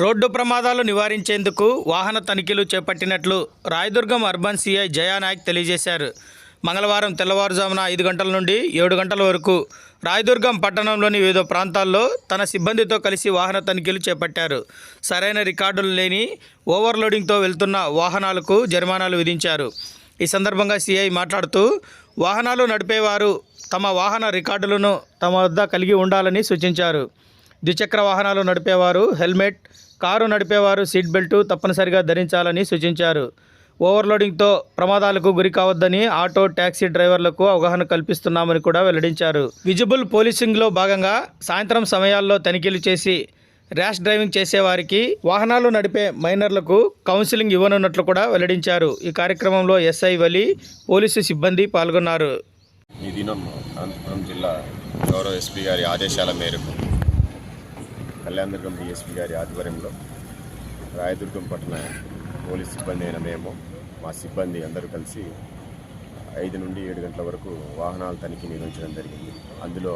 Road ప్రమాదాలు నివారించేందుకు వాహన తనిఖీలు చేపట్టినట్లు రాయదుర్గం అర్బన్ సిఐ జయానాయక్ తెలియజేశారు. మంగళవారం తెల్లవారుజామున ఐదు గంటల నుండి ఏడు గంటల వరకు రాయదుర్గం పట్టణంలోని వివిధ ప్రాంతాల్లో తన సిబ్బందితో కలిసి వాహన తనిఖీలు చేపట్టారు. సరైన రికార్డులు లేని ఓవర్లోడింగ్తో వెళ్తున్న వాహనాలకు జరిమానాలు విధించారు. ఈ సందర్భంగా సిఐ మాట్లాడుతూ వాహనాలు నడిపేవారు తమ వాహన రికార్డులను తమ వద్ద కలిగి ఉండాలని సూచించారు. ద్విచక్ర వాహనాలు నడిపేవారు హెల్మెట్ కారు నడిపేవారు సీట్ బెల్ట్ తప్పనిసరిగా ధరించాలని సూచించారు. ఓవర్లోడింగ్తో ప్రమాదాలకు గురి కావద్దని ఆటో ట్యాక్సీ డ్రైవర్లకు అవగాహన కల్పిస్తున్నామని కూడా వెల్లడించారు. విజిబుల్ పోలీసింగ్లో భాగంగా సాయంత్రం సమయాల్లో తనిఖీలు చేసి ర్యాష్ డ్రైవింగ్ చేసేవారికి వాహనాలు నడిపే మైనర్లకు కౌన్సిలింగ్ ఇవ్వనున్నట్లు కూడా వెల్లడించారు. ఈ కార్యక్రమంలో ఎస్ఐ వలి పోలీసు సిబ్బంది పాల్గొన్నారు. ఈ దినం అనంతపురం జిల్లా గౌరవ ఎస్పీ గారి ఆదేశాల మేరకు కళ్యాణదుర్గం డిఎస్పీ గారి ఆధ్వర్యంలో రాయదుర్గం పట్టణ పోలీస్ సిబ్బంది అయిన మేము మా సిబ్బంది అందరూ కలిసి ఐదు నుండి ఏడు గంటల వరకు వాహనాల తనిఖీ నిర్వహించడం జరిగింది. అందులో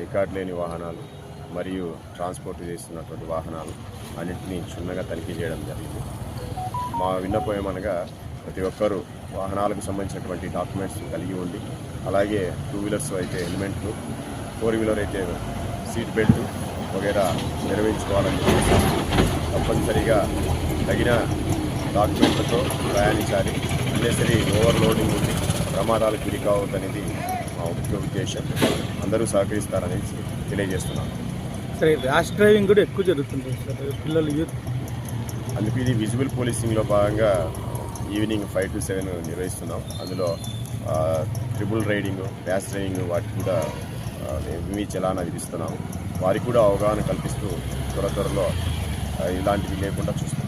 రికార్డ్ లేని వాహనాలు మరియు ట్రాన్స్పోర్ట్ చేస్తున్నటువంటి వాహనాలు అన్నింటినీ క్షుణ్ణంగా తనిఖీ చేయడం జరిగింది. మా విన్నపం ఏమనగా ప్రతి ఒక్కరూ వాహనాలకు సంబంధించినటువంటి డాక్యుమెంట్స్ కలిగి ఉండి అలాగే టూ వీలర్స్ అయితే హెల్మెట్లు ఫోర్ వీలర్ అయితే సీట్ బెల్ట్ వగేరా నిర్వహించుకోవాలని తప్పనిసరిగా తగిన డాక్యుమెంట్లతో ప్రయాణించాలి. అన్నెసరి ఓవర్లోడింగ్ ఉండి ప్రమాదాలకు గురి కావద్దనేది మా ముఖ్య ఉద్దేశం. అందరూ సహకరిస్తారనేసి తెలియజేస్తున్నాను సరే ర్యాష్ డ్రైవింగ్ కూడా ఎక్కువ జరుగుతుంది సార్. పిల్లలు యూత్. అందుకు ఇది విజిబుల్ పోలీసింగ్లో భాగంగా ఈవినింగ్ ఫైవ్ టు సెవెన్ నిర్వహిస్తున్నాం. అందులో ట్రిపుల్ రైడింగ్ ర్యాష్ డ్రైవింగ్ వాటికి కూడా మేము చలానా విధిస్తున్నాము. వారికి కూడా అవగాహన కల్పిస్తూ త్వర త్వరలో ఇలాంటివి లేకుండా చూస్తాం.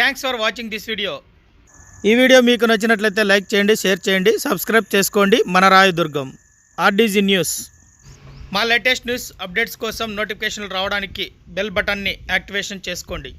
Thanks for watching this video ఈ వీడియో మీకు నచ్చినట్లయితే లైక్ చేయండి షేర్ చేయండి సబ్స్క్రైబ్ చేసుకోండి. మన రాయదుర్గం ఆర్డీజీ న్యూస్. మా లేటెస్ట్ న్యూస్ అప్డేట్స్ కోసం నోటిఫికేషన్లు రావడానికి బెల్ బటన్ని యాక్టివేషన్ చేసుకోండి.